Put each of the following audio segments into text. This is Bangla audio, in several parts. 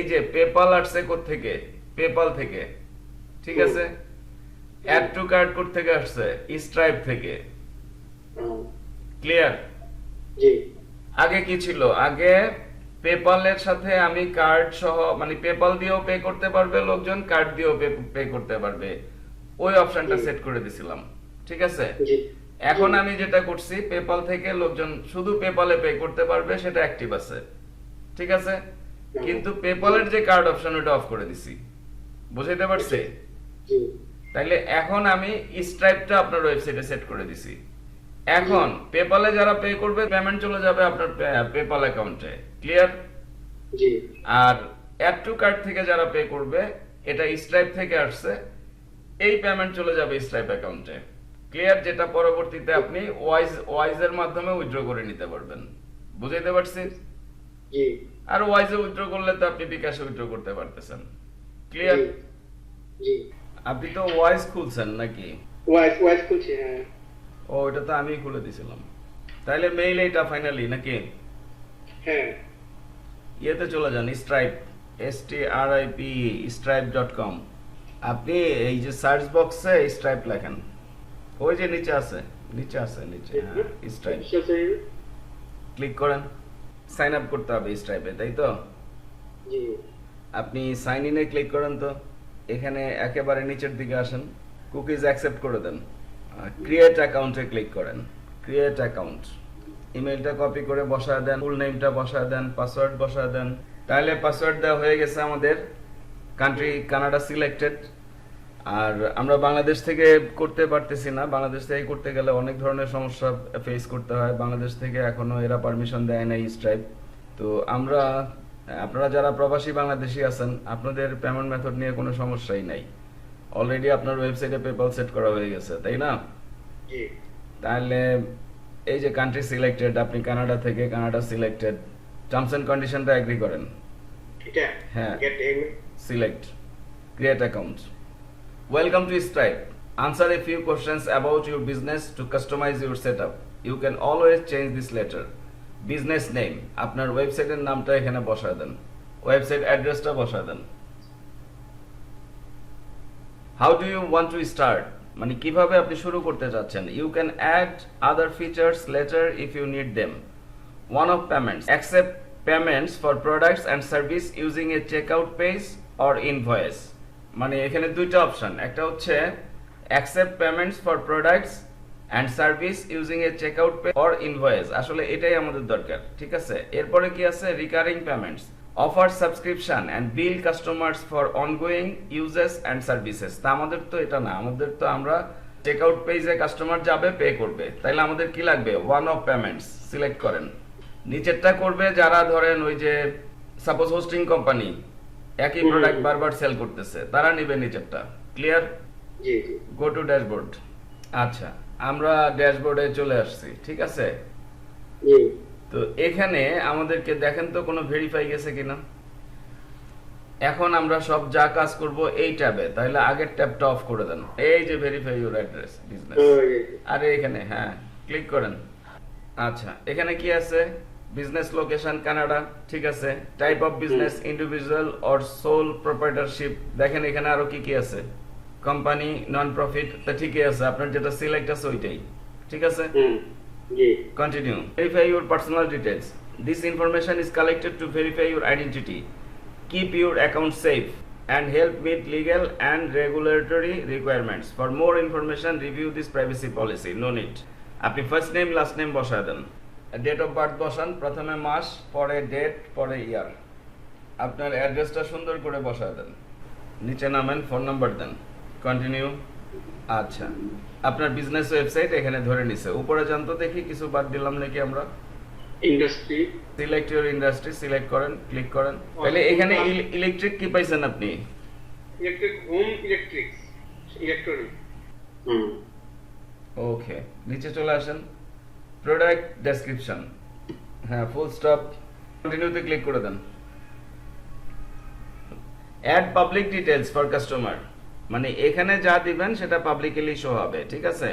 এই যে পেপাল আসছে থেকে পেপাল থেকে ঠিক আছে? অ্যাড টু কার্ড কোড থেকে আসছে স্ট্রাইপ থেকে। ক্লিয়ার জি। আগে কি ছিল? আগে পেপালের সাথে আমি কার্ড সহ মানে পেপাল দিয়েও পে করতে পারবে লোকজন কার্ড দিয়েও পে করতে পারবে। ওই অপশনটা। সেট করে দিছিলাম ঠিক আছে? এখন আমি যেটা করছি পেপাল থেকে লোকজন শুধু পেপালে পে করতে পারবে সেটা অ্যাক্টিভ আছে ঠিক আছে? কিন্তু পেপালের যে কার্ড অপশন ওটা অফ করে দিছি। বুঝাইতে পারছে? জি। তাইলে এখন আমি স্ট্রাইপটা আপনার ওয়েবসাইটে সেট করে দিছি। এখন পেপালে যারা পে করবে পেমেন্ট চলে যাবে আপনার পেপাল অ্যাকাউন্টে ক্লিয়ার জি। আর অ্যাড টু কার্ড থেকে যারা পে করবে এটা স্ট্রাইপ থেকে আসছে। এই পেমেন্ট চলে যাবে স্ট্রাইপ অ্যাকাউন্টে ক্লিয়ার যেটা পরবর্তীতে আপনি ওয়াইজ ওয়াইজ এর মাধ্যমে উইথড্র করে নিতে পারবেন। বুঝাইতে পারছি? জি। আর ওয়াইজে উইথড্র করলে তো আপনি বিকাশে উইথড্র করতে পারতেছেন। ক্লিয়ার জি আপনি তো ওয়াইজ খুলছেন নাকি? ওয়াইফ ওয়াইফ খুলছি হ্যাঁ। ও এটা তো আমি খুলে দিছিলাম। তাইলে মেইল এইটা ফাইনালি নাকি? হ্যাঁ। ইয়েতে চলে যান Stripe S T R I P Stripe dot com আপনি এই যে সার্চ বক্সে স্ট্রাইপ লেখেন। ওই যে নিচে আছে নিচে আছে নিচে হ্যাঁ স্ট্রাইপ ক্লিক করেন। সাইন আপ করতে হবে স্ট্রাইপে তাই তো? জি। আপনি সাইন ইনে ক্লিক করেন তো এখানে একেবারে নিচের দিকে আসেন কুকিজ অ্যাকসেপ্ট করে দেন ক্রিয়েট অ্যাকাউন্টে ক্লিক করেন ক্রিয়েট অ্যাকাউন্ট ইমেলটা কপি করে বসায় দেন ফুল নেমটা বসায় দেন পাসওয়ার্ড বসায় দেন তাহলে পাসওয়ার্ড দেওয়া হয়ে গেছে আমাদের কান্ট্রি কানাডা সিলেক্টেড আর আমরা বাংলাদেশ থেকে করতে পারতেছি না। বাংলাদেশ থেকে করতে গেলে অনেক ধরনের সমস্যা ফেস করতে হয়। বাংলাদেশ থেকে এখনও এরা পারমিশন দেয় নাই স্ট্রাইপ তো আমরা আপনারা যারা প্রবাসী বাংলাদেশি আছেন আপনাদের পেমেন্ট মেথড নিয়ে কোনো সমস্যাই নাই। অলরেডি আপনার ওয়েবসাইটে পেপাল সেট করা হয়ে গেছে তাই না? তাহলে এই যে কান্ট্রি সিলেক্টেড আপনি কানাডা থেকে কানাডা সিলেক্টেড টার্মস এন্ড কন্ডিশনটা এগ্রি করেন। হ্যাঁ। Get Select Create account. Welcome to Stripe. Answer a few questions about your business to customize your setup. You can always change this later. Business name. আপনার ওয়েবসাইটের নামটা এখানে বসায় দেন ওয়েবসাইট অ্যাড্রেসটা বসায় দেন how do you want to start মানে কীভাবে আপনি শুরু করতে চাচ্ছেন you can add other features later if you need them one of payments accept payments for products and service using a checkout page or invoice মানে এখানে দুইটা অপশন একটা হচ্ছে accept payments for products and service using a checkout pay or invoice আসলে এটাই আমাদের দরকার, ঠিক আছে? এরপরে কি আছে? Recurring payments offer subscription and bill customers for ongoing usages and services তা আমাদের তো এটা না, আমাদের তো আমরা চেকআউট পেজে কাস্টমার যাবে পে করবে। তাইলে আমাদের কি লাগবে? ওয়ান অফ পেমেন্টস সিলেক্ট করেন। নিচেরটা করবে যারা ধরেন ওই যে সাপোজ হোস্টিং কোম্পানি একই প্রোডাক্ট বারবার সেল করতেছে। তারা নিবে নিচেরটা ক্লিয়ার গো টু ড্যাশবোর্ড আচ্ছা আমরা ড্যাশবোর্ডে চলে আসছি ঠিক আছে? তো এখানে আমাদেরকে দেখেন তো কোনো ভেরিফাই গেছে কিনা? এখন আমরা সব যা কাজ করব এই ট্যাবে তাহলে আগের ট্যাবটা অফ করে দেন। এই যে ভেরিফাই ইউর অ্যাড্রেস বিজনেস। আরে এখানে হ্যাঁ ক্লিক করেন। আচ্ছা এখানে কি আছে? বিজনেস লোকেশন কানাডা ঠিক আছে? Type of business individual or sole proprietorship দেখেন এখানে আরও কি কি আছে? কোম্পানি নন প্রফিট তো ঠিকই আছে আপনার যেটা সিলেক্ট আছে ওইটাই ঠিক আছে? Continue verify your personal details this information is collected to verify your identity keep your account safe and help with legal and regulatory requirements for more information review this privacy policy no need আপনি ফার্স্ট নেম লাস্ট নেম বসায় ডেট অফ বার্থ বসান প্রথমে মাস পরে ডেট পরে ইয়ার আপনার অ্যাড্রেসটা সুন্দর করে বসায় দেন। নিচে নামেন ফোন নাম্বার দেন। কন্টিনিউ আচ্ছা। আপনার বিজনেস ওয়েবসাইট এখানে ধরে নিছে। উপরে যান তো দেখি কিছু বাদ দিলাম নাকি আমরা? Industry select your industry select করেন ক্লিক করেন। তাহলে এখানে ইলেকট্রিক কি পাইছেন আপনি? Electric home electrics electronic hmm okay নিচে চলে আসেন। প্রোডাক্ট ডেসক্রিপশন হ্যাঁ ফুল স্টপ কন্টিনিউতে ক্লিক করে দেন। Add public details for customer মানে এখানে যা দিবেন, সেটা পাবলিকলি শো হবে, ঠিক আছে?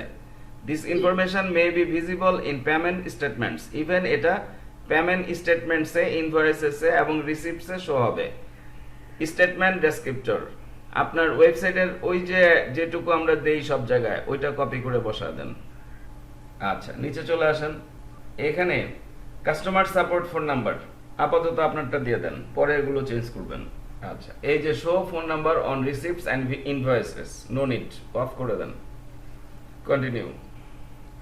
This information may be visible in payment statements even এটা পেমেন্ট স্টেটমেন্টসে ইনভয়েসেসে এবং রিসিপ্টসে শো হবে। স্টেটমেন্ট ডেসক্রিপ্টর আপনার ওয়েবসাইটের ওই যে যেটুকু আমরা দেই সব জায়গায়, ওইটা কপি করে বসা দেন। আচ্ছা নিচে চলে আসেন। এখানে কাস্টমার সাপোর্ট ফোন নাম্বার আপাতত আপনারটা দিয়ে দেন, পরে এগুলো চেঞ্জ করবেন। আচ্ছা এই যে show phone number on receipts and invoices no need off করে দেন। কন্টিনিউ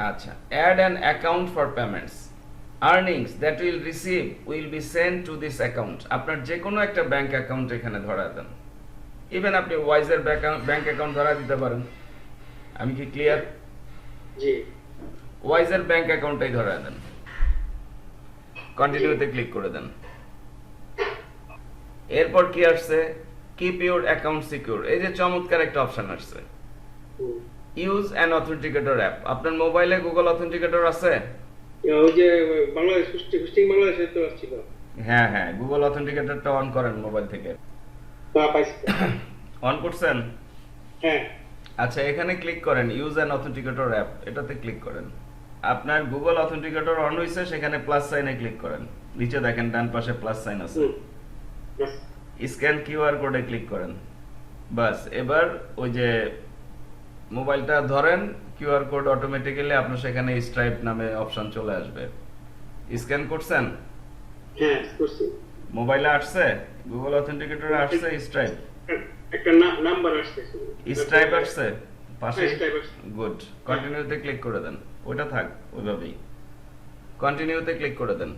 আচ্ছা add an account for payments earnings that will receive will be send to this account আপনার যে কোনো একটা ব্যাংক অ্যাকাউন্ট এখানে ধরা দেন। ইভেন আপনি ওয়াইজের ব্যাংক অ্যাকাউন্ট ধরা দিতে পারেন। আমি কি ক্লিয়ার জি। ওয়াইজের ব্যাংক অ্যাকাউন্টটাই ধরা দেন। কন্টিনিউতে ক্লিক করে দেন। এরপর কি আসছে? কিপ ইউর অ্যাকাউন্ট সিকিউর এই যে চমৎকার একটা অপশন আসছে। ইউজ অ্যান অথেন্টিকেটর অ্যাপ আপনার মোবাইলে গুগল অথেন্টিকেটর আছে? ওই যে বাংলাদেশ হোস্টিং হোস্টিং বাংলাদেশে তো আসছিল। হ্যাঁ হ্যাঁ গুগল অথেন্টিকেটরটা অন করেন মোবাইল থেকে। অন করছেন? হ্যাঁ। আচ্ছা এখানে ক্লিক করেন ইউজ অ্যান অথেন্টিকেটর অ্যাপ এটাতে ক্লিক করেন। আপনার গুগল অথেন্টিকেটর অন হয়েছে সেখানে প্লাস সাইনে ক্লিক করেন। নিচে দেখেন ডান পাশে প্লাস সাইন আছে। স্ক্যান কিউআর কোডে ক্লিক করেন। বাস এবার ওই যে মোবাইলটা ধরেন কিউআর কোড অটোমেটিক্যালি আপনার সেখানে স্ট্রাইপ নামে অপশন চলে আসবে। স্ক্যান করছেন? হ্যাঁ করছি। মোবাইলে আসছে? গুগল অথেন্টিকেটরে আসছে স্ট্রাইপ একটা নাম্বার আসতেছে স্ট্রাইপ আসছে? পাশে? হ্যাঁ, আসছে। গুড কন্টিনিউতে ক্লিক করে দেন। ওইটা থাক, ওইভাবেই। কন্টিনিউতে ক্লিক করে দেন।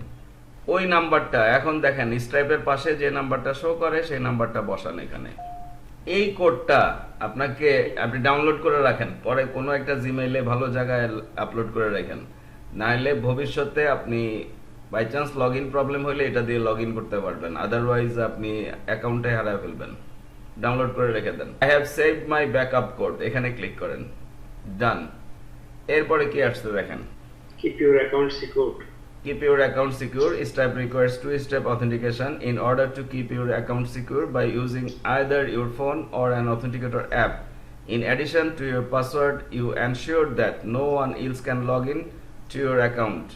ওই নাম্বারটা এখন দেখেন স্ট্রাইপের পাশে যে নাম্বারটা শো করে, সেই নাম্বারটা বসান এখানে। এই কোডটা আপনাকে, আপনি ডাউনলোড করে রাখেন, পরে কোনো একটা জিমেইলে ভালো জায়গায় আপলোড করে রাখেন। নাহলে ভবিষ্যতে আপনি by chance log in problem হলে এটা দিয়ে লগ ইন করতে পারবেন। আদারওয়াইজ আপনি অ্যাকাউন্টে হারায় ফেলবেন। ডাউনলোড করে রেখে দেন। I have saved my backup code এখানে ক্লিক করেন। ডান এরপরে কি আসছে দেখেন keep your account secure Keep your account secure. Stripe requires two-step authentication. In order to keep your account secure by using either your phone or an authenticator app. In addition to your password, you ensure that no one else can log in to your account.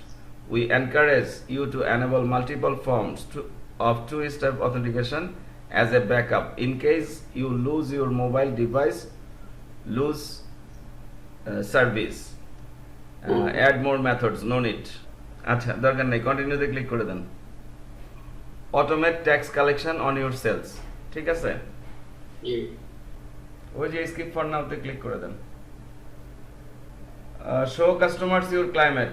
We encourage you to enable multiple forms to, of two-step authentication as a backup in case you lose your mobile device, lose uh, service. Add more methods, no need. আচ্ছা দরকার নেই কন্টিনিউতে ক্লিক করে দেন। Automate tax collection on your sales ঠিক আছে? ওই যে স্কিপ ফর নাওতে ক্লিক করে দেন। Show customers your climate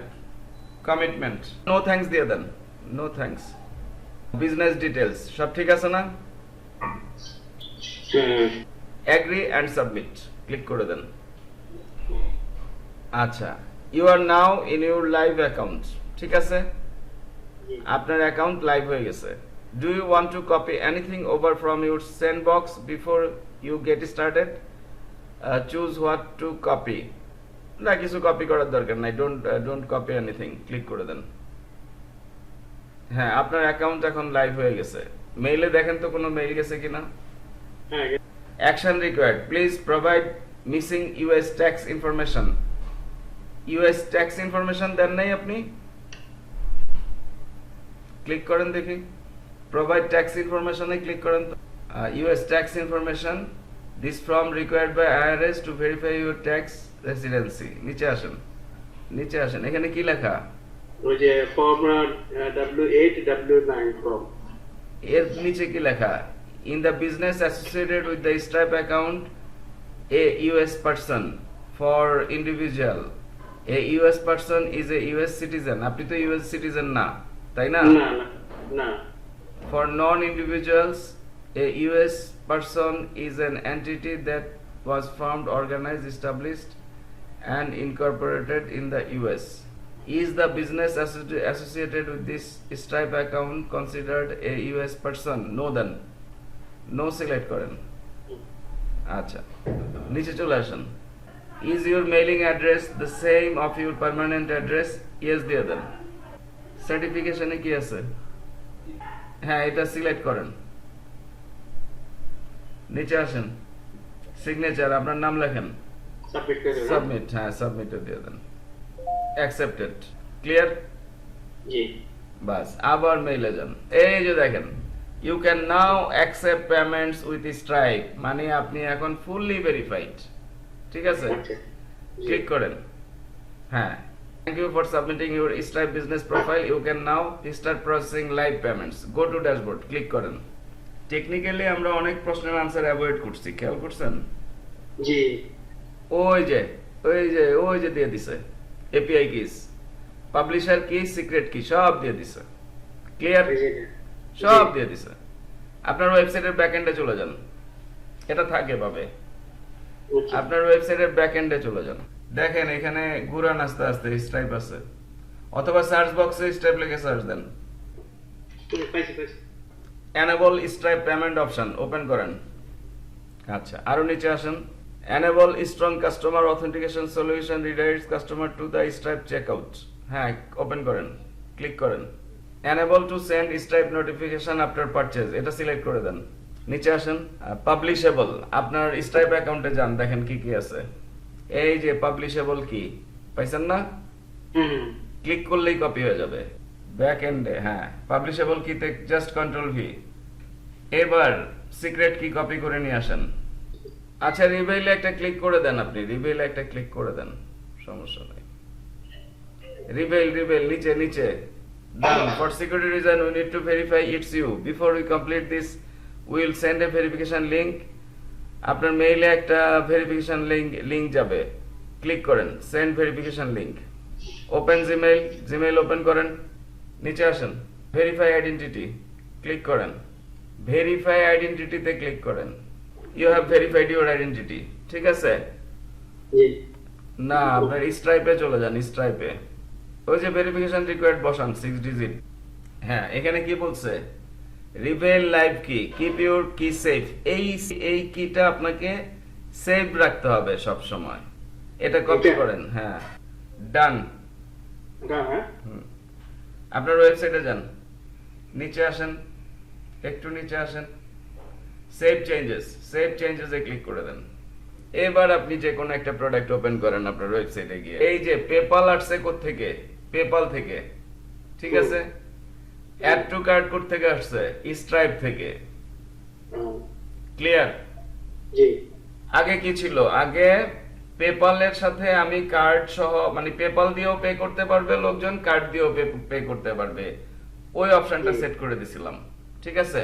commitment no thanks দিয়ে দেন নো থ্যাঙ্কস বিজনেস ডিটেলস সব ঠিক আছে না? অ্যাগ্রি অ্যান্ড সাবমিট ক্লিক করে দেন। আচ্ছা you are now in your live account ঠিক আছে? আপনার অ্যাকাউন্ট লাইভ হয়ে গেছে। Do you want to copy anything over from your sandbox before you get started choose what to copy না কিছু কপি করার দরকার নাই। Don't don't copy anything click করে দেন। হ্যাঁ আপনার অ্যাকাউন্ট এখন লাইভ হয়ে গেছে। মেইলে দেখেন তো কোনো মেইল গেছে কিনা হ্যাঁ action required please provide missing US tax information US tax information দেন নাই আপনি? ক্লিক করেন দেখি। প্রোভাইড ট্যাক্স ইনফরমেশনে ক্লিক করেন US tax information this form required by IRS to verify your tax residency নিচে আসেন। নিচে আসেন। এখানে কি লেখা? ওই যে form W eight W nine form এর নিচে কি লেখা? In the business associated with the Stripe account a US person for individual a US person is a US citizen আপনি তো ইউএস সিটিজেন না তাই না না for non individuals a US person is an entity that was formed, organized, established, and incorporated in the US. Is the business associated with this Stripe account considered a US person? No then. No select করেন আচ্ছা নিচে চলে আসেন is your mailing address the same of your permanent address yes দিয়ে দেন সার্টিফিকেশনে কি আছে? হ্যাঁ এটা সিলেক্ট করেন। নিচে আসেন। সিগনেচার আপনার নাম লেখেন। সাবমিট হ্যাঁ সাবমিটে দিয়ে দেন। অ্যাকসেপ্টেড ক্লিয়ার জি। বাস আবার মেইলে যান। এই যে দেখেন you can now accept payments with Stripe মানে আপনি এখন ফুললি ভেরিফাইড ঠিক আছে? ক্লিক করেন। হ্যাঁ। Thank you for submitting your Stripe business profile you can now start processing live payments go to dashboard click করেন। টেকনিক্যালি আমরা অনেক প্রশ্নের আনসার অ্যাভয়েড করছি। খেয়াল করছেন? জি। ওই যে ওই যে ওই যে দিয়ে দিছে। API keys publisher key secret key সব দিয়ে দিছে। ক্লিয়ার সব দিয়ে দিছে। আপনার ওয়েবসাইটের ব্যাকএন্ডে চলে যান। এটা থাকে পাবে। আপনার ওয়েবসাইটের ব্যাকএন্ডে চলে যান। দেখেন এখানে ঘুরান আস্তে আস্তে স্ট্রাইপ আছে। অথবা সার্চ বক্সে স্ট্রাইপ লিখে সার্চ দেন। Enable Stripe payment option open করেন। আচ্ছা আরও নিচে আসেন। Enable strong customer authentication solution redirects customer to the Stripe checkout হ্যাঁ ওপেন করেন ক্লিক করেন। Enable to send Stripe notification after purchase এটা সিলেক্ট করে দেন। নিচে আসেন পাবলিশেবল আপনার স্ট্রাইপ অ্যাকাউন্টে যান দেখেন কি কি আছে। এই যে পাবলিশেবল কি? পাইছেন না? ক্লিক করলেই কপি হয়ে যাবে। ব্যাক এন্ডে হ্যাঁ। পাবলিশেবল কিতে জাস্ট কন্ট্রোল ভি এবার সিক্রেট কি কপি করে নিয়ে আসেন। আচ্ছা রিভেইলে একটা ক্লিক করে দেন আপনি। রিভেইলে একটা ক্লিক করে দেন। সমস্যা নেই। রিভেইল রিভেইল নিচে নিচে। Done for security reason we need to verify its you before we complete this will send a verification link আপনার মেইলে একটা ভেরিফিকেশন লিংক লিংক যাবে। ক্লিক করেন send verification link open Gmail Gmail open করেন নিচে আসেন ভেরিফাই আইডেন্টিটি ক্লিক করেন। ভেরিফাই আইডেন্টিটিতে ক্লিক করেন। You have verified your identity ঠিক আছে? না আপনার স্ট্রাইপে চলে যান স্ট্রাইপে ওই যে ভেরিফিকেশন রিকোয়ার্ড বসান সিক্স ডিজিট হ্যাঁ এখানে কি বলছে? Reveal live key keep your key safe এই এই কিটা আপনাকে সেভ রাখতে হবে সব সময় এটা? কপি করেন হ্যাঁ। ডান হ্যাঁ? আপনার ওয়েবসাইটে যান। নিচে আসেন একটু নিচে আসেন। সেভ চেঞ্জেস সেভ চেঞ্জেস এ ক্লিক করে দেন। এবার আপনি যে কোনো একটা প্রোডাক্ট ওপেন করেন আপনার ওয়েবসাইটে গিয়ে। এই যে পেপাল আসছে থেকে পেপাল থেকে। ঠিক আছে? অ্যাড টু কার্ড কোড থেকে আসছে স্ট্রাইপ থেকে। ক্লিয়ার জি। আগে কি ছিল? আগে পেপালের সাথে আমি কার্ড সহ মানে পেপাল দিয়েও পে করতে পারবে লোকজন কার্ড দিয়েও পে করতে পারবে। ওই অপশনটা সেট করে দিছিলাম। ঠিক আছে?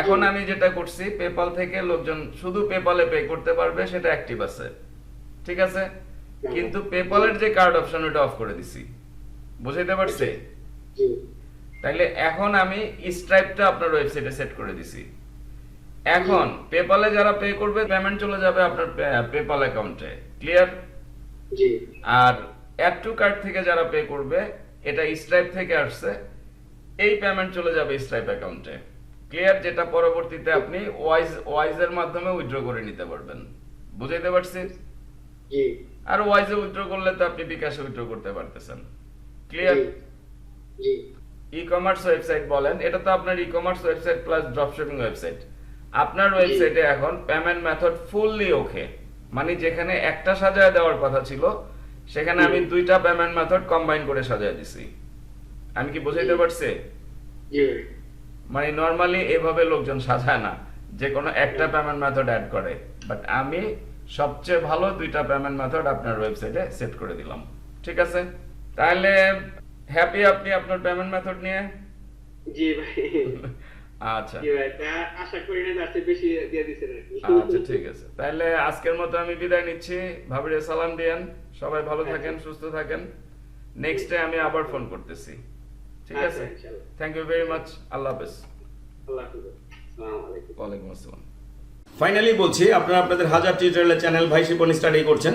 এখন আমি যেটা করছি পেপাল থেকে লোকজন শুধু পেপালে পে করতে পারবে সেটা অ্যাক্টিভ আছে। ঠিক আছে? কিন্তু পেপালের যে কার্ড অপশন ওটা অফ করে দিছি। বুঝাইতে পারছি? জি তাইলে এখন আমি স্ট্রাইপটা আপনার ওয়েবসাইটে সেট করে দিছি। এখন পেপালে যারা পে করবে পেমেন্ট চলে যাবে আপনার পেপাল অ্যাকাউন্টে ক্লিয়ার জি। আর অ্যাড টু কার্ড থেকে যারা পে করবে এটা স্ট্রাইপ থেকে আসছে। এই পেমেন্ট চলে যাবে স্ট্রাইপ অ্যাকাউন্টে ক্লিয়ার যেটা পরবর্তীতে আপনি ওয়াইজ ওয়াইজের মাধ্যমে উইথড্র করে নিতে পারবেন। বুঝাইতে পারছি? আর ওয়াইজে উইথড্র করলে তো আপনি বিকাশে উইথড্র করতে পারতেছেন। ক্লিয়ার জি। ই কমার্স ওয়েবসাইট বলেন এটা তো আপনার ecommerce website plus dropshipping website আপনার ওয়েবসাইটে এখন পেমেন্ট মেথড ফুললি ওকে মানে যেখানে একটা সাজায় দেওয়ার কথা ছিল সেখানে আমি দুইটা পেমেন্ট মেথড কম্বাইন করে সাজায় দিছি। আমি কি বুঝাইতে পারছি? মানে নরমালি এভাবে লোকজন সাজায় না যে কোনো একটা পেমেন্ট মেথড অ্যাড করে। বাট আমি সবচেয়ে ভালো দুইটা পেমেন্ট মেথড আপনার ওয়েবসাইটে সেট করে দিলাম। ঠিক আছে? তাহলে হ্যাপি আপনি আপনার পেমেন্ট মেথড নিয়ে? জি ভাই। আচ্ছা। জি ভাই আশা করি না যাতে বেশি দিয়ে দিছেন আর কি। আচ্ছা ঠিক আছে। তাহলে আজকের মতো আমি বিদায় নিচ্ছি। ভাবিরে সালাম দিয়েন। সবাই ভালো থাকেন সুস্থ থাকেন। নেক্সট ডে আমি আবার ফোন করতেছি। ঠিক আচ্ছা, আছে? থ্যাংক ইউ ভেরি মাচ আল্লাহ হাফেজ। আল্লাহ হাফেজ। আসসালামু আলাইকুম। ওয়ালাইকুম আসসালাম। ফাইনালি বলছি আপনারা আপনাদের হাজার টিউটোরিয়ালের চ্যানেল ভাই শিপন স্টাডি করছেন।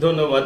ধন্যবাদ।